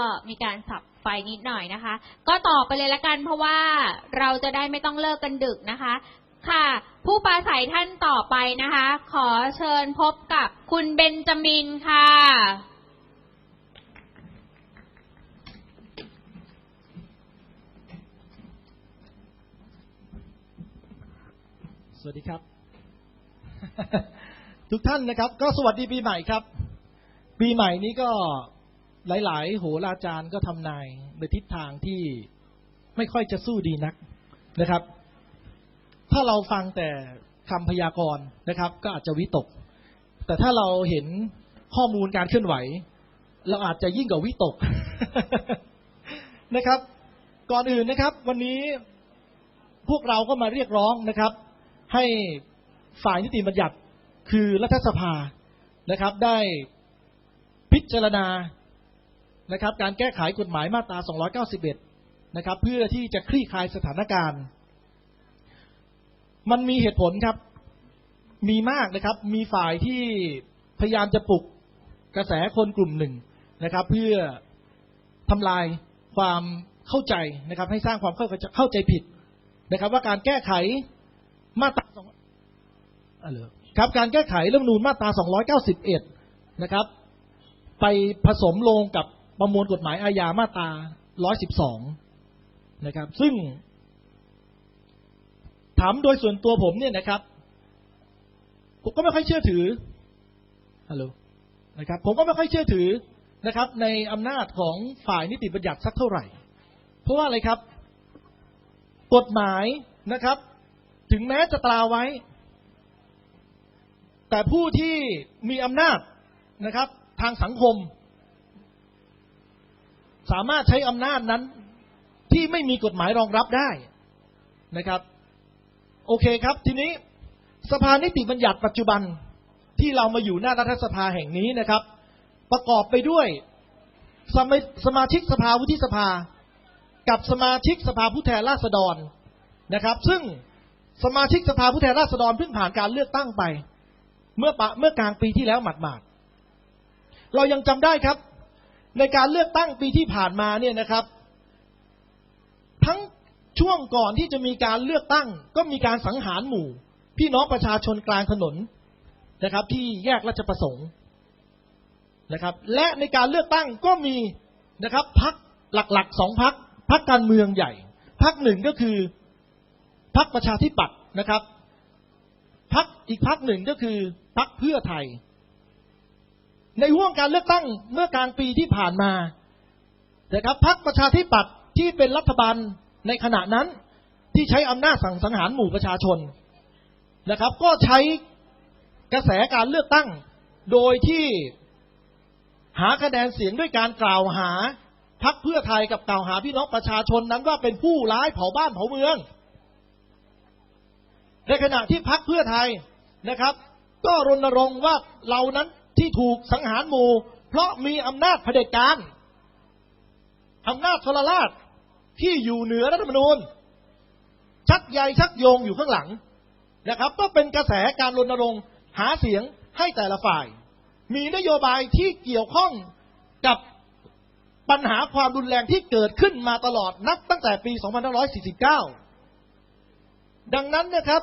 ก็มีการสับไฟนิดหน่อยนะคะ ก็ต่อไปเลยละกันเพราะว่าเราจะได้ไม่ต้องเลิกกันดึกนะคะ ค่ะ ผู้ปราศัยท่านต่อไปนะคะ ขอเชิญพบกับคุณเบนจามินค่ะ สวัสดีครับ ทุกท่านนะครับ ก็สวัสดีปีใหม่ครับ ปีใหม่นี้ก็ หลาย ๆ โหราจารย์ก็ทำนายในทิศทางที่ไม่ค่อยจะสู้ดีนักนะครับ ถ้าเราฟังแต่คำพยากรณ์นะครับ ก็อาจจะวิตก แต่ถ้าเราเห็นข้อมูลการเคลื่อนไหว เราอาจจะยิ่งกว่าวิตกนะครับ ก่อนอื่นนะครับ วันนี้พวกเราก็มาเรียกร้องนะครับ ให้ฝ่ายนิติบัญญัติคือรัฐสภานะครับ ได้พิจารณา นะครับ การแก้ไขกฎหมายมาตรา 291 นะครับ เพื่อที่จะคลี่คลายสถานการณ์ มันมีเหตุผลครับ มีมากนะครับ มีฝ่ายที่พยายามจะปลุกกระแสคนกลุ่มหนึ่งนะครับ เพื่อทำลายความเข้าใจนะครับ ให้สร้างความเข้าใจาใจผิดนะครับ ว่าการแก้ไขมาตราสองอะเหรอครับการแก้ไขรัฐมนูญมาตรา 291 นะครับ ไปผสมลงกับ ประมวลกฎหมายอาญามาตรา 112 นะครับ ซึ่ง ถามโดยส่วนตัวผมเนี่ยนะครับ ผมก็ไม่ค่อยเชื่อถือ ฮัลโหล นะครับ ผมก็ไม่ค่อยเชื่อถือนะครับ ในอำนาจของฝ่ายนิติบัญญัติสักเท่าไหร่ เพราะว่าอะไรครับ กฎหมายนะครับ ถึงแม้จะตราไว้ แต่ผู้ที่มีอำนาจนะครับ ทางสังคม สามารถใช้อำนาจนั้นที่ไม่มีกฎหมายรองรับได้นะครับ โอเคครับ ทีนี้สภานิติบัญญัติปัจจุบันที่เรามาอยู่หน้ารัฐสภาแห่งนี้นะครับ ประกอบไปด้วยสมาสมาชิกสภาวุฒิสภา กับสมาชิกสภาผู้แทนราษฎรนะครับ ซึ่งสมาชิกสภาผู้แทนราษฎรเพิ่งผ่านการเลือกตั้งไป เมื่อปะเมื่อกลางปีที่แล้วหมาดๆเรายังจำได้ครับ ในการเลือกตั้งปีที่ผ่านมาเนี่ยนะครับ ทั้งช่วงก่อนที่จะมีการเลือกตั้ง ก็มีการสังหารหมู่ พี่น้องประชาชนกลางถนนนะครับ ที่แยกราชประสงค์นะครับ และในการเลือกตั้งก็มีนะครับพักหลักๆสองพักพักการเมืองใหญ่พักหนึ่งก็คือพักประชาธิปัตย์นะครับพักอีกพักหนึ่งก็คือพักเพื่อไทย ในห่วงการเลือกตั้งเมื่อกลางปีที่ผ่านมานะครับพักประชาธิปัตย์ที่เป็นรัฐบาลในขณะนั้นที่ใช้อำนาจสั่งสังหารหมู่ประชาชนนะครับ ก็ใช้กระแสการเลือกตั้ง โดยที่หาคะแนนเสียงด้วยการกล่าวหาพักเพื่อไทยกับกล่าวหาพี่น้องประชาชนนั้นว่าเป็นผู้ร้ายเผาบ้านเผาเมือง ในขณะที่พักเพื่อไทยนะครับ ก็รณรงค์ว่าเรานั้น ที่ถูกสังหารหมู่ เพราะมีอำนาจเผด็จการอำนาจทรราชที่อยู่เหนือรัฐธรรมนูญ ชักใยชักโยงอยู่ข้างหลังนะครับ ก็เป็นกระแสการรณรงค์หาเสียงให้แต่ละฝ่าย มีนโยบายที่เกี่ยวข้องกับปัญหาความรุนแรงที่เกิดขึ้นมาตลอดนับตั้งแต่ปี 2549 ดังนั้นนะครับ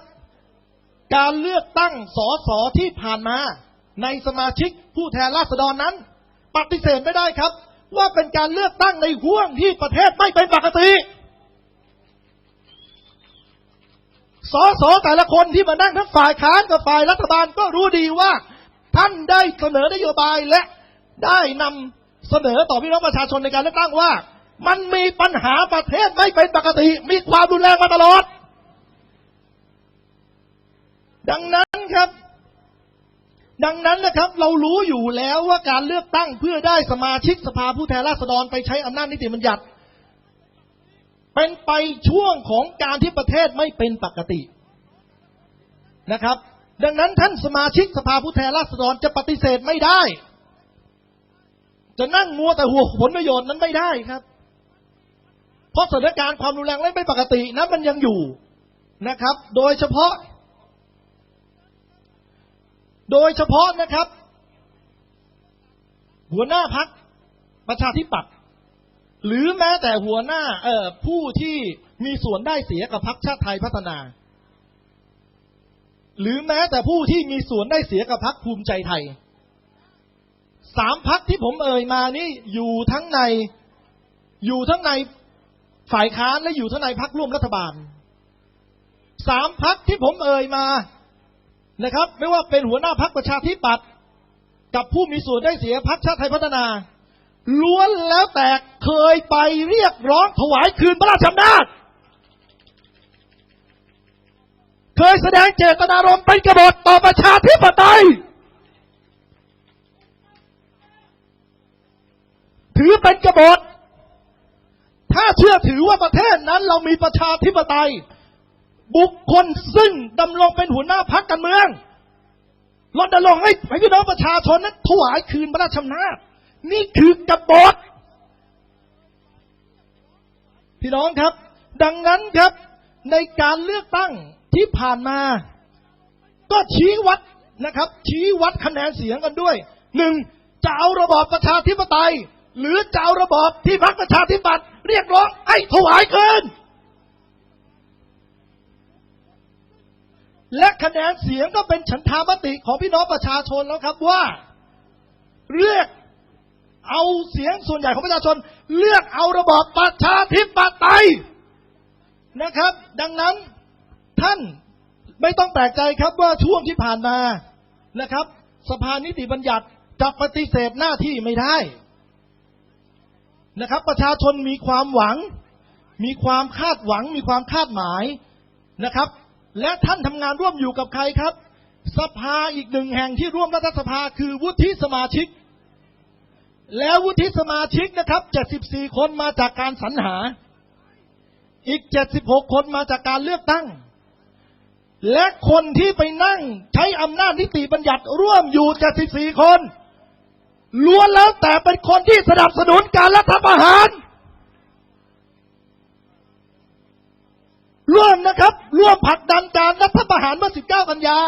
การเลือกตั้งสสที่ผ่านมา ในสมาชิกผู้แทนราษฎรนั้น ปฏิเสธไม่ได้ครับ ว่าเป็นการเลือกตั้งในห่วงที่ประเทศไม่เป็นปกติสสแต่ละคนที่มานั่งทั้งฝ่ายค้านกับฝ่ายรัฐบาลก็รู้ดีว่า ท่านได้เสนอนโยบายและได้นำเสนอต่อพี่น้องประชาชนในการเลือกตั้งว่า มันมีปัญหาประเทศไม่เป็นปกติ มีความรุนแรงมาตลอด ดังนั้นครับ ดังนั้นนะครับเรารู้อยู่แล้วว่าการเลือกตั้งเพื่อได้สมาชิกสภาผู้แทนราษฎรไปใช้อำนาจนิติบัญญัติ เป็นไปช่วงของการที่ประเทศไม่เป็นปกตินะครับ ดังนั้นท่านสมาชิกสภาผู้แทนราษฎรจะปฏิเสธไม่ได้ จะนั่งมัวแต่หัวผลประโยชน์นั้นไม่ได้ครับ เพราะสถานการณ์ความรุนแรงและไม่ปกตินั้นมันยังอยู่นะครับ โดยเฉพาะ โดยเฉพาะนะครับ หัวหน้าพักประชาธิปัตย์หรือแม้แต่หัวหน้าเอ่อผู้ที่มีส่วนได้เสียกับพรรคชาติไทยพัฒนา หรือแม้แต่ผู้ที่มีส่วนได้เสียกับพรรคภูมิใจไทยสามพักที่ผมเอ่ยมานี่อยู่ทั้งในอยู่ทั้งในฝ่ายค้านและอยู่ทั้งในพักร่วมรัฐบาลสามพักที่ผมเอ่ยมา นะครับ ไม่ว่าเป็นหัวหน้าพักประชาธิปัตย์กับผู้มีส่วนได้เสียพักชาติไทยพัฒนา ล้วนแล้วแต่เคยไปเรียกร้องถวายคืนพระราชอำนาจเคยแสดงเจตนารมณ์เป็นกบฏต่อประชาธิปไตย ถือเป็นกบฏ ถ้าเชื่อถือว่าประเทศนั้นเรามีประชาธิปไตย บุคคลซึ่งดำรงเป็นหัวหน้าพักการเมืองรณรงค์ให้ให้พี่น้องประชาชนนั้นถวายคืนพระราชอำนาจนี่คือกบฏพี่น้องครับ ดังนั้นครับในการเลือกตั้งที่ผ่านมา ก็ชี้วัดนะครับ ชี้วัดคะแนนเสียงกันด้วยหนึ่งจะเอาระบอบประชาธิปไตย หรือจะเอาระบอบที่พรรคประชาธิปัตย์เรียกร้องให้ถวายคืน และคะแนนเสียงก็เป็นฉันทามติของพี่น้องประชาชนแล้วครับว่า เลือกเอาเสียงส่วนใหญ่ของประชาชน เลือกเอาระบอบประชาธิปไตยนะครับ ดังนั้นท่านไม่ต้องแปลกใจครับว่าช่วงที่ผ่านมานะครับ สภานิติบัญญัติจะปฏิเสธหน้าที่ไม่ได้นะครับ ประชาชนมีความหวัง มีความคาดหวัง มีความคาดหมายนะครับ และท่านทำงานร่วมอยู่กับใครครับ สภาอีกหนึ่งแห่งที่ร่วมรัฐสภาคือวุฒิสมาชิก แล้ววุฒิสมาชิกนะครับ 74 คนมาจากการสรรหา อีก 76 คนมาจากการเลือกตั้ง และคนที่ไปนั่งใช้อำนาจนิติบัญญัติร่วมอยู่ 74 คนล้วนแล้วแต่เป็นคนที่สนับสนุนการรัฐประหารร่วมนะครับ ร่วมผลักดันการรัฐประหารเมื่อ 19 กันยา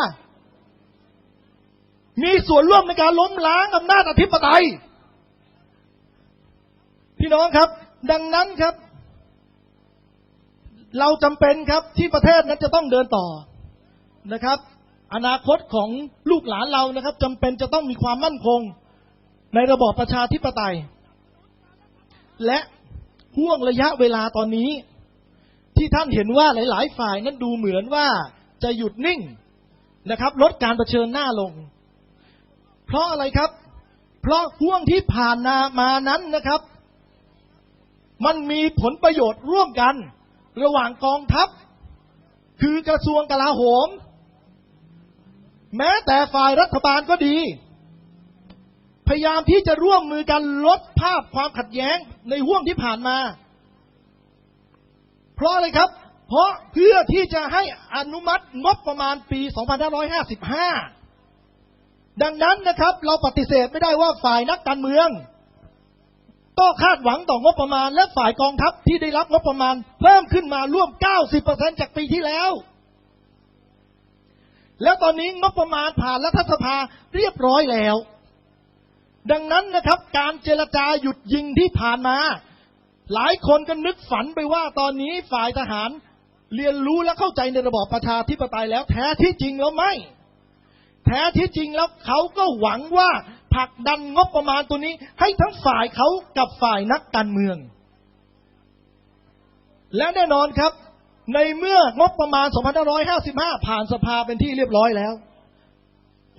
มีส่วนร่วมในการล้มล้างอำนาจอธิปไตย พี่น้องครับ ดังนั้นครับ เราจำเป็นครับที่ประเทศนั้นจะต้องเดินต่อนะครับ อนาคตของลูกหลานเรานะครับจำเป็นจะต้องมีความมั่นคงในระบอบประชาธิปไตย และห่วงระยะเวลาตอนนี้ ที่ท่านเห็นว่าหลาย ๆ ฝ่ายนั้นดูเหมือนว่าจะหยุดนิ่งนะครับ ลดการเผชิญหน้าลง เพราะอะไรครับ เพราะห่วงที่ผ่านามานั้นนะครับ มันมีผลประโยชน์ร่วมกัน ระหว่างกองทัพ คือกระทรวงกลาโหม แม้แต่ฝ่ายรัฐบาลก็ดี พยายามที่จะร่วมมือกันลดภาพความขัดแย้งในห่วงที่ผ่านมา เพราะอะไรครับ เพราะเพื่อที่จะให้อนุมัติงบประมาณปี 2555 ดังนั้นนะครับ เราปฏิเสธไม่ได้ว่าฝ่ายนักการเมือง ก็คาดหวังต่องบประมาณ และฝ่ายกองทัพที่ได้รับงบประมาณ เพิ่มขึ้นมาร่วม 90%จากปีที่แล้ว แล้วตอนนี้งบประมาณผ่านรัฐสภาเรียบร้อยแล้วดังนั้นนะครับการเจรจาหยุดยิงที่ผ่านมา หลายคนก็นึกฝันไปว่าตอนนี้ฝ่ายทหารเรียนรู้และเข้าใจในระบอบประชาธิปไตยแล้วแท้ที่จริงแล้วไม่ แท้ที่จริงแล้วเขาก็หวังว่าผลักดันงบประมาณตัวนี้ ให้ทั้งฝ่ายเขากับฝ่ายนักการเมือง และแน่นอนครับ ในเมื่องบประมาณ 2555 ผ่านสภาเป็นที่เรียบร้อยแล้ว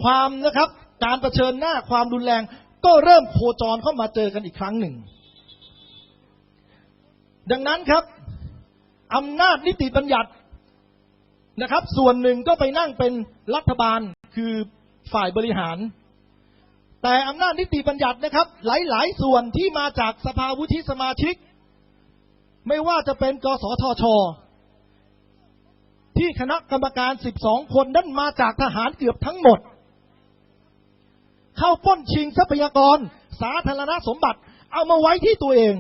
ความนะครับ การรเผชิญหน้าความรุนแรง ก็เริ่มโคจรเข้ามาเจอกันอีกครั้งหนึ่ง ดังนั้นครับอำนาจนิติบัญญัตินะครับ ส่วนหนึ่งก็ไปนั่งเป็นรัฐบาลคือฝ่ายบริหาร แต่อำนาจนิติบัญญัตินะครับ หลาย ๆ ส่วนที่มาจากสภาวุฒิสมาชิก ไม่ว่าจะเป็นกสทช ที่คณะกรรมการ 12 คนนั้นมาจากทหารเกือบทั้งหมด เข้าป้นชิงทรัพยากร สาธารณสมบัติ เอามาไว้ที่ตัวเอง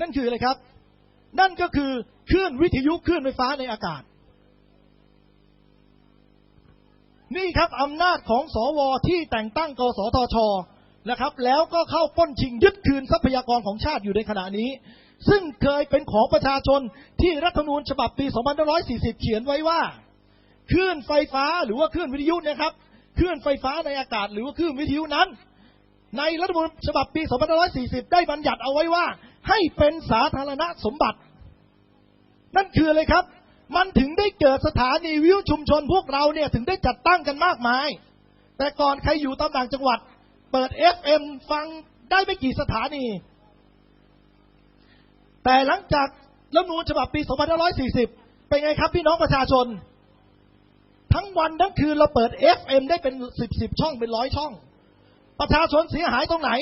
นั่นคืออะไรครับ นั่นก็คือคลื่นวิทยุคลื่นไฟฟ้าในอากาศ นี่ครับอำนาจของสวที่แต่งตั้งกสทชนะครับ แล้วก็เข้าป้นชิงยึดคืนทรัพยากรของชาติอยู่ในขณะนี้ ซึ่งเคยเป็นของประชาชนที่รัฐธรรมนูญฉบับปี 2540 เขียนไว้ว่าคลื่นไฟฟ้าหรือว่าคลื่นวิทยุนะครับคลื่นไฟฟ้าในอากาศหรือว่าคลื่นวิทยุนั้น ในรัฐธรรมนูญฉบับปี 2540 ได้บัญญัติเอาไว้ว่า ให้เป็นสาธารณสมบัติ นั่นคืออะไรครับ มันถึงได้เกิดสถานีวิทยุชุมชนพวกเราเนี่ยถึงได้จัดตั้งกันมากมาย แต่ก่อนใครอยู่ตามต่างจังหวัด เปิด FM ฟังได้ไม่กี่สถานี แต่หลังจากรัฐมนูญฉบับปี 2540 เป็นไงครับพี่น้องประชาชน ทั้งวันทั้งคืนเราเปิด FM ได้เป็นสิบสิบช่องเป็นร้อยช่อง ประชาชนเสียหายตรงไหน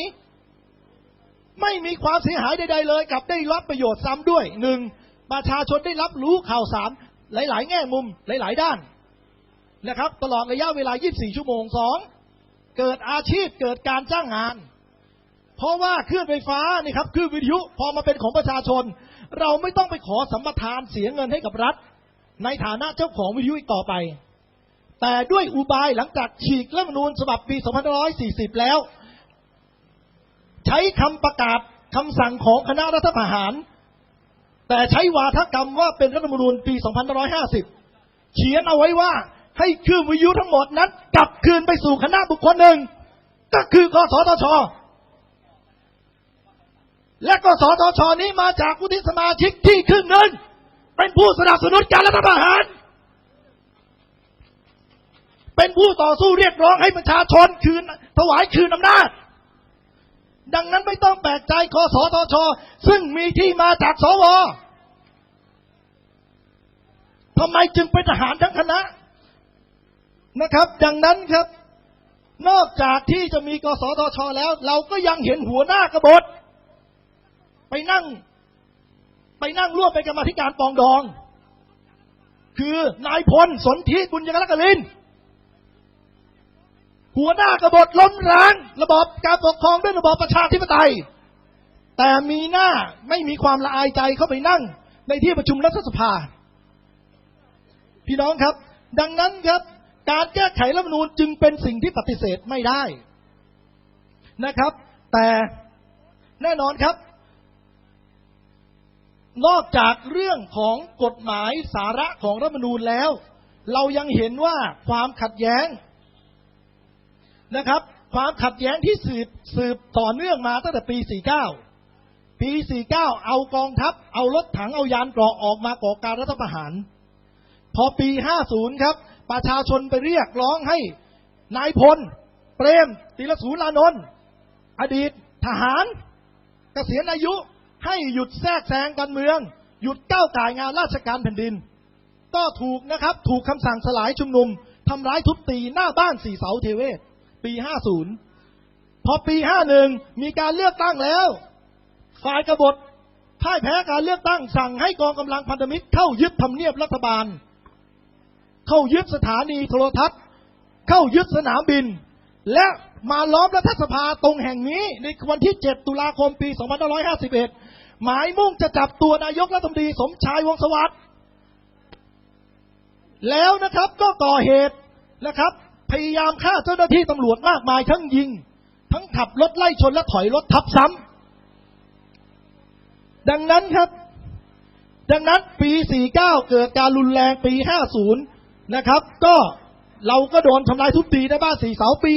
ไม่มีความเสียหายใดๆเลยกลับได้รับประโยชน์ซ้ำด้วยหนึ่งประชาชนได้รับรู้ข่าวสารหลาย ๆ แง่มุมหลาย ๆ ด้านนะครับ ตลอดระยะเวลา 24 ชั่วโมงสองเกิดอาชีพเกิดการจ้างงาน เพราะว่าเครื่องไฟฟ้านี่ครับคลื่นวิทยุพอมาเป็นของประชาชน เราไม่ต้องไปขอสัมปทานเสียเงินให้กับรัฐ ในฐานะเจ้าของวิทยุอีกต่อไป แต่ด้วยอุบายหลังจากฉีกรัฐธรรมนูญฉบับปี 2540 แล้ว ใช้คำประกาศคำสั่งของคณะรัฐประหาร แต่ใช้วาทกรรมว่าเป็นรัฐธรรมนูญปี 2550 เขียนเอาไว้ว่าให้คลื่นวิทยุทั้งหมดนั้น กลับคืนไปสู่คณะบุคคลหนึ่ง ก็คือกสทช และกสทชนี้มาจากวุฒิสมาชิกที่ครึ่งหนึ่งเป็นผู้สนับสนุนการรัฐประหาร เป็นผู้ต่อสู้เรียกร้องให้ประชาชนคืนถวายคืนอำนาจ ดังนั้นไม่ต้องแปลกใจคอสทช ซึ่งมีที่มาจากสวทำไมจึงเป็นทหารทั้งคณะนะครับ ดังนั้นครับ นอกจากที่จะมีกสทช แล้ว เราก็ยังเห็นหัวหน้ากบฏ ไปนั่ง ไปนั่งร่วมเป็นกรรมธิการปองดอง คือนายพลสนธิบุญยกลิน หัวหน้ากบฏล้มล้าง ระบอบการปกครองด้วยระบอบประชาธิปไตย แต่มีหน้าไม่มีความละอายใจเข้าไปนั่งในที่ประชุมรัฐสภา พี่น้องครับ ดังนั้นครับ การแก้ไขรัฐธรรมนูญจึงเป็นสิ่งที่ปฏิเสธไม่ได้นะครับ แต่แน่นอนครับ นอกจากเรื่องของกฎหมายสาระของรัฐธรรมนูญแล้ว เรายังเห็นว่าความขัดแย้ง นะครับ ความขัดแย้งที่สืบสืบต่อเนื่องมาตั้งแต่ปี 49 ปี 49 เอากองทัพ เอารถถัง เอายานเกราะออกมาก่อการรัฐประหาร พอปี 50 ครับ ประชาชนไปเรียกร้องให้นายพล เปรมติรสูรานนท์อดีตทหารเกษียณอายุให้หยุดแทรกแซงการเมือง หยุดก้าวไก่งานราชการแผ่นดิน ก็ถูกนะครับ ถูกคำสั่งสลายชุมนุมทำร้ายทุบตีหน้าบ้านสี่เสาเทเวศ ปี50พอปี51มีการเลือกตั้งแล้ว ฝ่ายกบฏพ่ายแพ้การเลือกตั้งสั่งให้กองกำลังพันธมิตรเข้ายึดทำเนียบรัฐบาล เข้ายึดสถานีโทรทัศน์ เข้ายึดสนามบิน และมาล้อมรัฐสภาตรงแห่งนี้ในวันที่ 7 ตุลาคมปี 2551 หมายมุ่งจะจับตัวนายกรัฐมนตรีสมชายวงสวัสดิ์แล้วนะครับก็ก่อเหตุนะครับ พยายามฆ่าเจ้าหน้าที่ตำรวจมากมายทั้งยิง ทั้งขับรถไล่ชนและถอยรถทับซ้ำดังนั้นครับ ดังนั้นปี 49 เกิดการรุนแรงปี 50 นะครับ ก็เราก็โดนทำลายทุบตีในบ้านสีเสาปี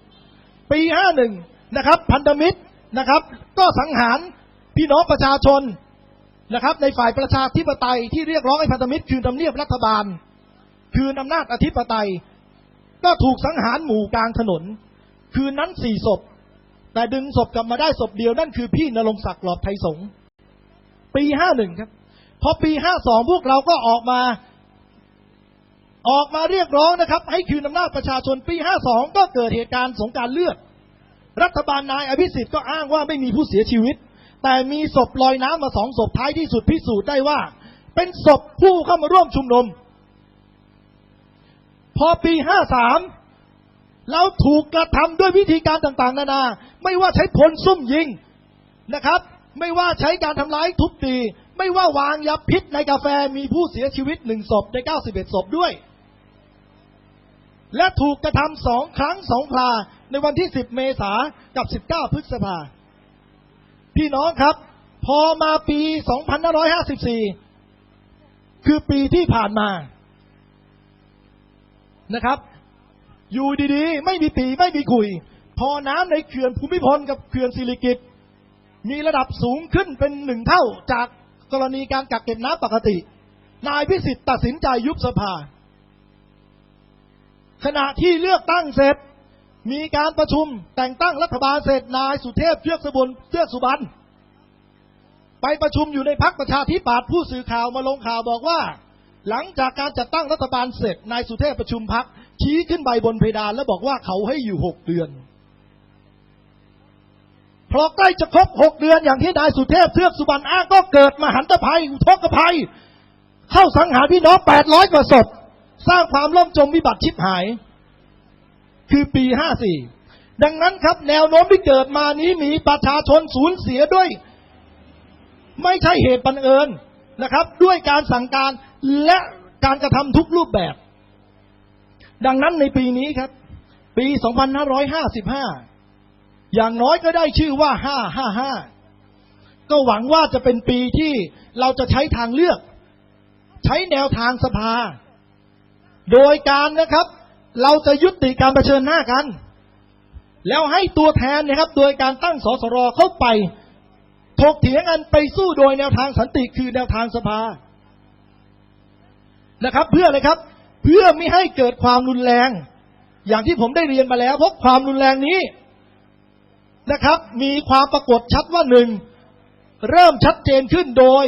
51 ปี 51 นะครับ พันธมิตรนะครับ ก็สังหารพี่น้องประชาชนนะครับ ในฝ่ายประชาธิปไตยที่เรียกร้องให้พันธมิตรคืนทำเนียบรัฐบาล คืนอำนาจอธิปไตย ก็ถูกสังหารหมู่กลางถนน คืนนั้นสี่ศพ แต่ดึงศพกลับมาได้ศพเดียวนั่นคือพี่นรงศักดิ์หลอดไทยสงฆ์ปีห้าหนึ่งครับพอปีห้าสองพวกเราก็ออกมา ออกมาเรียกร้องนะครับ ให้คืนอำนาจประชาชนปีห้าสองก็เกิดเหตุการณ์สงการเลือด รัฐบาลนายอภิสิทธิ์ก็อ้างว่าไม่มีผู้เสียชีวิต แต่มีศพลอยน้ำมาสองศพท้ายที่สุดพิสูจน์ได้ว่า เป็นศพผู้เข้ามาร่วมชุมนุม พอปีห้าสามเราถูกกระทำด้วยวิธีการต่างๆ นานา ไม่ว่าใช้พลซุ่มยิงนะครับ ไม่ว่าใช้การทำร้ายทุบตี ไม่ว่าวางยาพิษในกาแฟมีผู้เสียชีวิตหนึ่งศพใน91ศพด้วย และถูกกระทำสองครั้งสองคราในวันที่10เมษากับ19พฤษภา พี่น้องครับ พอมาปี2554คือปีที่ผ่านมา นะครับ อยู่ดีๆ ไม่มีปีไม่มีคุย พอน้ำในเขื่อนภูมิพลกับเขื่อนสิริกิตมีระดับสูงขึ้นเป็นหนึ่งเท่าจากกรณีการกักเก็บน้ำปกติ นายพิสิทธิ์ตัดสินใจยุบสภา ขณะที่เลือกตั้งเสร็จ มีการประชุมแต่งตั้งรัฐบาลเสร็จนายสุเทพเทือกสุบนเทือกสุบรรณไปประชุมอยู่ในพักประชาธิปัตย์ผู้สื่อข่าวมาลงข่าวบอกว่า หลังจากการจัดตั้งรัฐบาลเสร็จนายสุเทพประชุมพักชี้ขึ้นใบบนเพดานแล้วบอกว่าเขาให้อยู่หกเดือนพอใกล้จะครบหกเดือนอย่างที่นายสุเทพเทือกสุบรรณอ้างก็เกิดมหันตภัยอุทกภัย เข้าสังหารพี่น้องแปดร้อยกว่าศพสร้างความล่มจมวิบัติชิบหาย คือปี54ดังนั้นครับ แนวโน้มที่เกิดมานี้มีประชาชนสูญเสียด้วย ไม่ใช่เหตุบังเอิญนะครับ ด้วยการสั่งการ และการกระทำทุกรูปแบบ ดังนั้นในปีนี้ครับ ปี 2555 อย่างน้อยก็ได้ชื่อว่า 555 ก็หวังว่าจะเป็นปีที่เราจะใช้ทางเลือก ใช้แนวทางสภา โดยการนะครับ เราจะยุติการเผชิญหน้ากัน แล้วให้ตัวแทนนะครับ โดยการตั้งสสรเข้าไปถกเถียงกันไปสู้โดยแนวทางสันติคือแนวทางสภา นะครับ เพื่ออะไรครับ เพื่อไม่ให้เกิดความรุนแรง อย่างที่ผมได้เรียนมาแล้วเพราะความรุนแรงนี้นะครับ มีความปรากฏชัดว่าหนึ่งเริ่มชัดเจนขึ้นโดย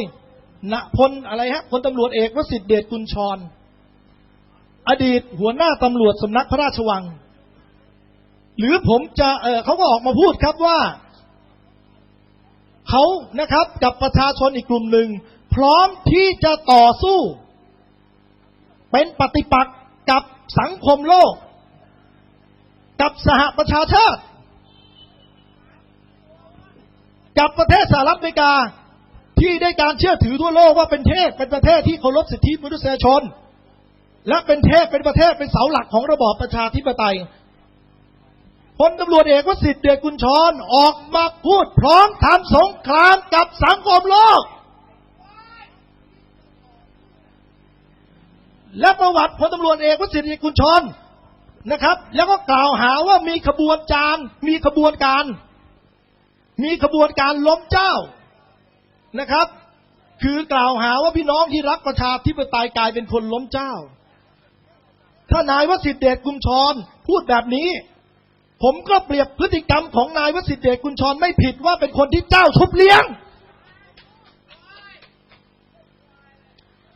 ณพลอะไรฮะพลตำรวจเอกวสิทธิเดชกุลชร อดีตหัวหน้าตำรวจสำนักพระราชวัง หรือผมจะเออเขาก็ออกมาพูดครับว่าเขานะครับกับประชาชนอีกกลุ่มหนึ่ง พร้อมที่จะต่อสู้ เป็นปฏิปักษ์กับสังคมโลก กับสหประชาชาติ กับประเทศสหรัฐอเมริกาที่ได้การเชื่อถือทั่วโลกว่าเป็นเทพเป็นประเทศที่เคารพสิทธิมนุษยชน และเป็นเทพเป็นประเทศเป็นเสาหลักของระบอบประชาธิปไตยพลตำรวจเอกวสิทธิ์เดชกุลชรออกมาพูดพร้อมทำสงครามกับสังคมโลก และประวัติพลตำรวจเอกวสิทธิ์เดชกุลชรนะครับ แล้วก็กล่าวหาว่ามีขบวนการมีขบวนการ มีขบวนการล้มเจ้านะครับ คือกล่าวหาว่าพี่น้องที่รักประชาธิปไตยกลายเป็นคนล้มเจ้า ถ้านายวสิทธิเดชกุลชรพูดแบบนี้ ผมก็เปรียบพฤติกรรมของนายวสิทธิเดชกุลชรไม่ผิดว่าเป็นคนที่เจ้าชุบเลี้ยง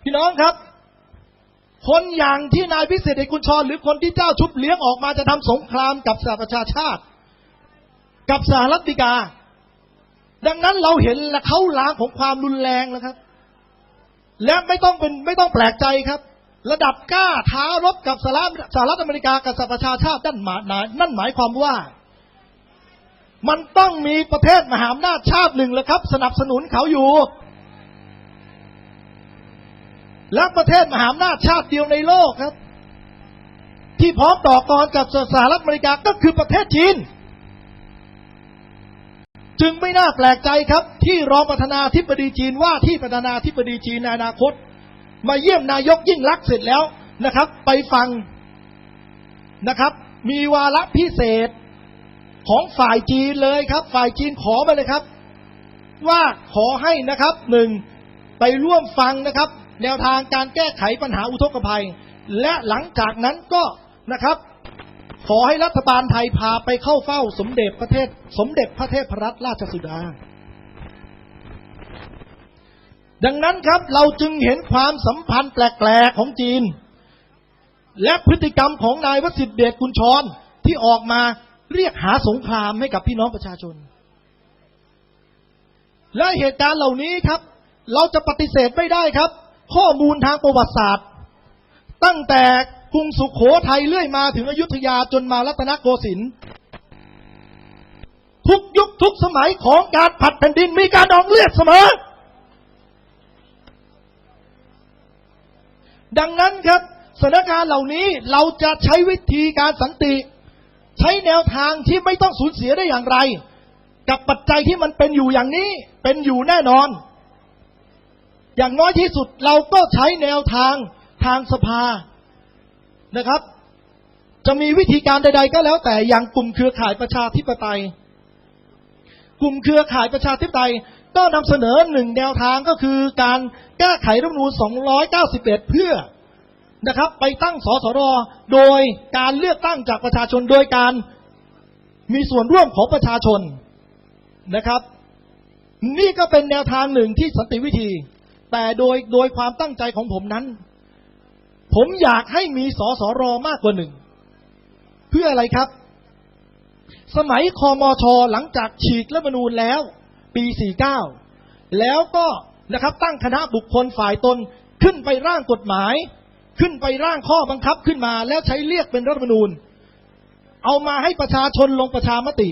พี่น้องครับ คนอย่างที่นายพิเศษเดชกุลชร หรือคนที่เจ้าชุบเลี้ยงออกมาจะทำสงครามกับสหประชาชาติ กับสหรัฐอเมริกา ดังนั้นเราเห็นและเขาล้างของความรุนแรงแล้วครับ และไม่ต้องเป็นไม่ต้องแปลกใจครับ ระดับกล้าท้ารบกับสหรัฐสหรัฐอเมริกากับสหประชาชาตินั่นหมายนั่นหมายความว่า มันต้องมีประเทศมหาอำนาจชาติหนึ่งแหละครับ สนับสนุนเขาอยู่ และประเทศมหาอำนาจชาติเดียวในโลกครับ ที่พร้อมต่อกรกับสหรัฐอเมริกาก็คือประเทศจีน จึงไม่น่าแปลกใจครับ ที่รองประธานาธิบดีจีนว่าที่ประธานาธิบดีจีนในอนาคต มาเยี่ยมนายกยิ่งลักษณ์เสร็จแล้วนะครับ ไปฟังนะครับ มีวาระพิเศษของฝ่ายจีนเลยครับ ฝ่ายจีนขอมาเลยครับ ว่าขอให้นะครับหนึ่งไปร่วมฟังนะครับ แนวทางการแก้ไขปัญหาอุทกภัย และหลังจากนั้นก็นะครับขอให้รัฐบาลไทยพาไปเข้าเฝ้าสมเด็จพระเทศ สมเด็จพระเทพรัตนราชสุดา ดังนั้นครับเราจึงเห็นความสัมพันธ์แปลกๆของจีน และพฤติกรรมของนายวสิทธิเดชกุลชรที่ออกมาเรียกหาสงครามให้กับพี่น้องประชาชน และเหตุการณ์เหล่านี้ครับ เราจะปฏิเสธไม่ได้ครับ ข้อมูลทางประวัติศาสตร์ ตั้งแต่กรุงสุขโขทัยเรื่อยมาถึงอยุธยาจนมารัตนโกสินทร์ทุกยุคทุกสมัยของการผัดแผ่นดินมีการนองเลือดเสมอ ดังนั้นครับสถานการณ์เหล่านี้เราจะใช้วิธีการสันติ ใช้แนวทางที่ไม่ต้องสูญเสียได้อย่างไร กับปัจจัยที่มันเป็นอยู่อย่างนี้เป็นอยู่แน่นอน อย่างน้อยที่สุดเราก็ใช้แนวทางทางสภานะครับ จะมีวิธีการใด ๆ ก็แล้วแต่อย่างกลุ่มเครือข่ายประชาธิปไตย กลุ่มเครือข่ายประชาธิปไตยก็นำเสนอหนึ่งแนวทางก็คือการแก้ไขรัฐธรรมนูญ291 เพื่อนะครับ ไปตั้งสสรโดยการเลือกตั้งจากประชาชนโดยการมีส่วนร่วมของประชาชนนะครับ นี่ก็เป็นแนวทางหนึ่งที่สันติวิธี แต่โดยโดยความตั้งใจของผมนั้น ผมอยากให้มีสสรมากกว่าหนึ่ง เพื่ออะไรครับ สมัยคอมชหลังจากฉีกรัฐธรรมนูญแล้ว ปี 49 แล้วก็นะครับตั้งคณะบุคคลฝ่ายตนขึ้นไปร่างกฎหมาย ขึ้นไปร่างข้อบังคับขึ้นมา แล้วใช้เรียกเป็นรัฐธรรมนูญ เอามาให้ประชาชนลงประชามติ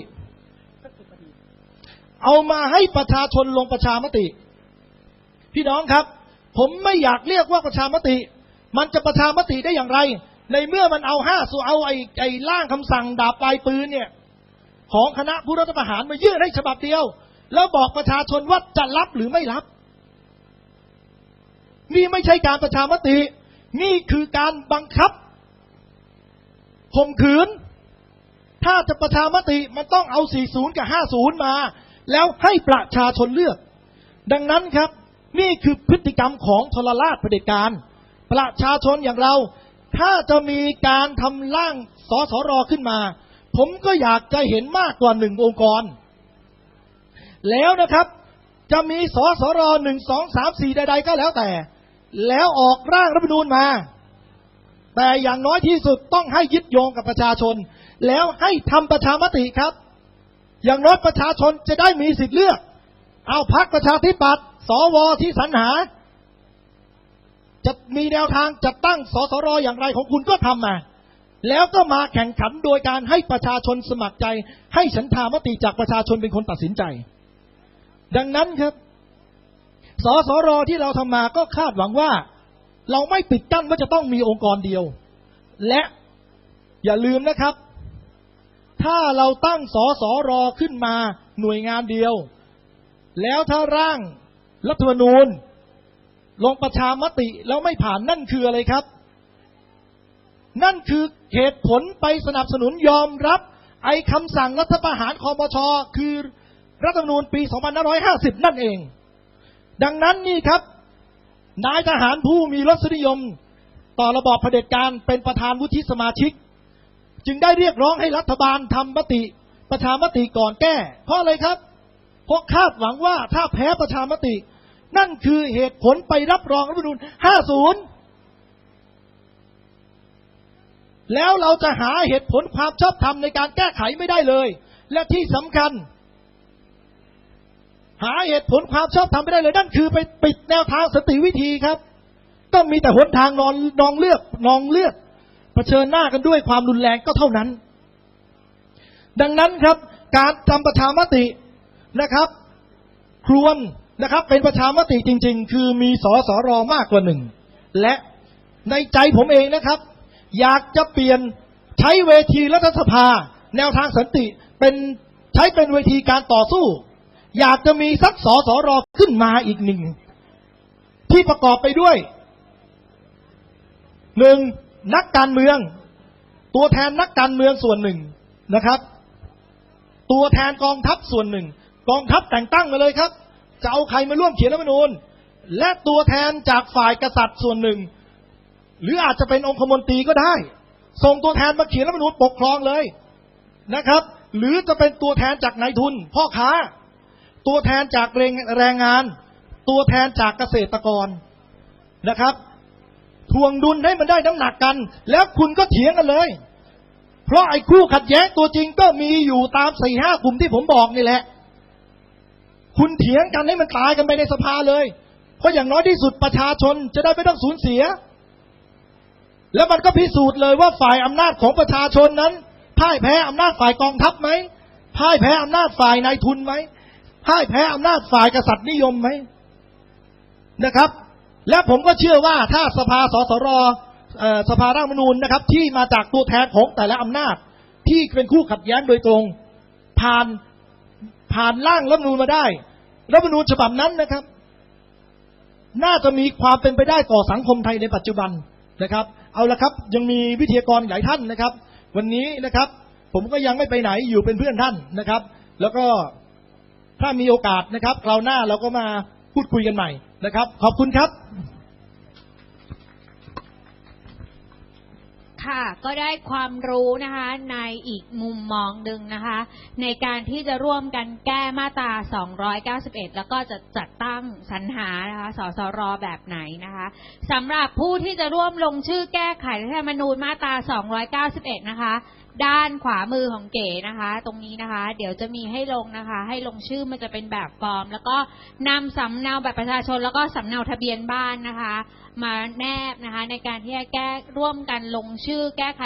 เอามาให้ประชาชนลงประชามติ พี่น้องครับ ผมไม่อยากเรียกว่าประชามติ มันจะประชามติได้อย่างไร ในเมื่อมันเอาห้าส่วเอาไอ้ไอ้ร่างคำสั่งดาบปลายปืนเนี่ยของคณะผู้รัฐประหารมายื่นให้ฉบับเดียว แล้วบอกประชาชนว่าจะรับหรือไม่รับ นี่ไม่ใช่การประชามติ นี่คือการบังคับข่มขืน ถ้าจะประชามติมันต้องเอา 40 กับ 50 มา แล้วให้ประชาชนเลือก ดังนั้นครับ นี่คือพฤติกรรมของทรราชเผด็จการ ประชาชนอย่างเรา ถ้าจะมีการทำร่างสสรขึ้นมา ผมก็อยากจะเห็นมากกว่าหนึ่งองค์กร แล้วนะครับ จะมีสสรหนึ่งสองสามสี่ใด ๆ ก็แล้วแต่ แล้วออกร่างรัฐธรรมนูญมา แต่อย่างน้อยที่สุดต้องให้ยึดโยงกับประชาชน แล้วให้ทำประชามติครับ อย่างน้อยประชาชนจะได้มีสิทธิ์เลือก เอาพักประชาธิปัตย์ สวที่สรรหา จะมีแนวทางจัดตั้งสสรอย่างไรของคุณก็ทำมา แล้วก็มาแข่งขันโดยการให้ประชาชนสมัครใจ ให้ฉันทามติจากประชาชนเป็นคนตัดสินใจ ดังนั้นครับ สสรที่เราทำมาก็คาดหวังว่า เราไม่ปิดกั้นว่าจะต้องมีองค์กรเดียว และอย่าลืมนะครับ ถ้าเราตั้งสสรขึ้นมาหน่วยงานเดียว แล้วถ้าร่าง รัฐธรรมนูญ ลงประชามติแล้วไม่ผ่านนั่นคืออะไรครับ นั่นคือเหตุผลไปสนับสนุนยอมรับ ไอ้คำสั่งรัฐประหารคอมชคือรัฐธรรมนูญปี 2550 นั่นเอง ดังนั้นนี่ครับ นายทหารผู้มีรสนิยม ต่อระบอบเผด็จการเป็นประธานวุฒิสมาชิก จึงได้เรียกร้องให้รัฐบาลทำมติประชามติก่อนแก้ เพราะอะไรครับ เพราะคาดหวังว่าถ้าแพ้ประชามติ นั่นคือเหตุผลไปรับรองรัฐธรรมนูญ50 แล้วเราจะหาเหตุผลความชอบธรรมในการแก้ไขไม่ได้เลย และที่สำคัญ หาเหตุผลความชอบธรรมไม่ได้เลย นั่นคือไปปิดแนวทางสติวิธีครับก็มีแต่หนทางนอนนองเลือดนองเลือดเผชิญหน้ากันด้วยความรุนแรงก็เท่านั้น ดังนั้นครับ การทำประชามตินะครับ ควร นะครับ เป็นประชามติจริง ๆ คือมีสสรมากกว่าหนึ่ง และในใจผมเองนะครับ อยากจะเปลี่ยนใช้เวทีรัฐสภา แนวทางสันติเป็นใช้เป็นเวทีการต่อสู้ อยากจะมีสักสสรขึ้นมาอีกหนึ่ง ที่ประกอบไปด้วยหนึ่งนักการเมือง ตัวแทนนักการเมืองส่วนหนึ่งนะครับ ตัวแทนกองทัพส่วนหนึ่ง กองทัพแต่งตั้งมาเลยครับ จะเอาใครมาร่วมเขียนรัฐธรรมนูญ และตัวแทนจากฝ่ายกษัตริย์ส่วนหนึ่ง หรืออาจจะเป็นองคมนตรีก็ได้ ส่งตัวแทนมาเขียนรัฐธรรมนูญปกครองเลยนะครับ หรือจะเป็นตัวแทนจากนายทุน พ่อค้า ตัวแทนจากแรงแรงงาน ตัวแทนจากเกษตรกรนะครับทวงดุลให้มันได้น้ำหนักกัน แล้วคุณก็เถียงกันเลย เพราะไอ้คู่ขัดแย้งตัวจริงก็มีอยู่ตามสี่ห้ากลุ่มที่ผมบอกนี่แหละ คุณเถียงกันให้มันตายกันไปในสภาเลย เพราะอย่างน้อยที่สุดประชาชนจะได้ไม่ต้องสูญเสีย แล้วมันก็พิสูจน์เลยว่าฝ่ายอำนาจของประชาชนนั้นพ่ายแพ้อำนาจฝ่ายกองทัพไหมพ่ายแพ้อำนาจฝ่ายนายทุนไหมพ่ายแพ้อำนาจฝ่ายกษัตริย์นิยมไหมนะครับ และผมก็เชื่อว่าถ้าสภาสสรสภาร่างมนูญนะครับ ที่มาจากตัวแทนของแต่ละอำนาจที่เป็นคู่ขัดแย้งโดยตรงผ่าน ผ่านร่างรัฐมนูญมาได้รัฐมนูญฉบับนั้นนะครับ น่าจะมีความเป็นไปได้ต่อสังคมไทยในปัจจุบันนะครับ เอาละครับยังมีวิทยากรหลายท่านนะครับ วันนี้นะครับ ผมก็ยังไม่ไปไหนอยู่เป็นเพื่อนท่านนะครับ แล้วก็ถ้ามีโอกาสนะครับคราวหน้าเราก็มาพูดคุยกันใหม่นะครับ ขอบคุณครับ ค่ะ ก็ได้ความรู้นะคะในอีกมุมมองหนึ่งนะคะ ในการที่จะร่วมกันแก้มาตรา 291 แล้วก็จะจัดตั้งสรรหานะคะสสรแบบไหนนะคะสำหรับผู้ที่จะร่วมลงชื่อแก้ไขรัฐธรรมนูญมาตรา 291 นะคะ ด้านขวามือของเก๋นะคะ ตรงนี้นะคะ เดี๋ยวจะมีให้ลงนะคะ ให้ลงชื่อมันจะเป็นแบบฟอร์ม แล้วก็นำสำเนาบัตรประชาชน แล้วก็สำเนาทะเบียนบ้านนะคะ มาแนบนะคะ ในการที่จะแก้ร่วมกันลงชื่อแก้ไข